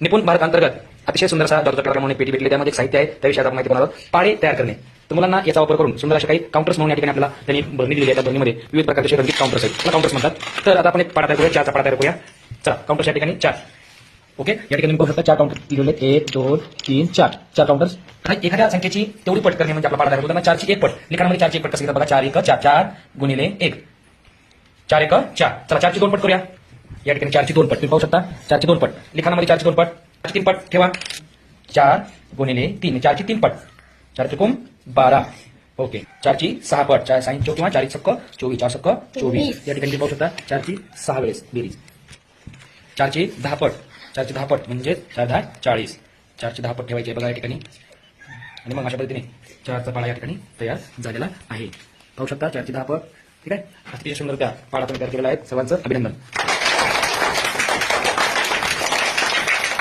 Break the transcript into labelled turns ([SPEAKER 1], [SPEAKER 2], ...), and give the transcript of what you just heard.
[SPEAKER 1] निपुण भारत अंतर्गत अतिशय सुंदर असा डॉक्टर कलाम म्हणून पेटी भेटली. त्यामध्ये एक साहित्य आहे त्या विषयात आपण माहिती बनवलं आहोत. तयार करणे. तर मुलांना याचा वापर करून सुंदर अशा काही काउंटर्स म्हणून या ठिकाणी आपल्याला त्यांनी भरणी दिलेली आहे. त्या भरणीमध्ये विविध प्रकारचे रंगीत काउंटर्स आहेत. त्याला काउंटर्स म्हणतात. तर आता आपण एक पाडा तयार करूया. चारचा पाडा तयार करूया. चला काउंटर्स या ठिकाणी चार. ओके? या ठिकाणी बघू शकता चार काउंटर लिहिले एक दोन तीन चार. चार काउंटर्स आणि एखाद्या संख्येची तेवढी पट करणे म्हणजे आपला पाडा तयार होतो. चारची एक पट. लिखाणामध्ये चारची एक पट कसं बघा. चार एक चार चार गुणिले एक. चार एक चार. चला चारची दोन पट करूया. या ठिकाणी चारची दोन पट. तुम्ही पाहू शकता. चारची दोन पट. लिखाणामध्ये चारची दोन पट. चारची तीन पट ठेवा. चार गुणिले तीन. चारची तीन पट. चार चुकून बारा. ओके. चारची सहा पट. चार साईन चौ किंवा चारी सक्क चोवीस. चार सक्क चोवीस. या ठिकाणी तुम्ही पाहू शकता. चारची सहा वेळेस बेरीज. चारची दहा पट. चारची दहा पट म्हणजे चार दहा चाळीस. चारची दहा पट ठेवायची बघा या ठिकाणी. आणि मग अशा पद्धतीने चारचा पाडा या ठिकाणी तयार झालेला आहे. पाहू शकता. चारची दहा पट. ठीक आहे? अतिशय सुंदर त्या पाडा तुम्ही तयार केलेला आहे. सर्वांचं अभिनंदन.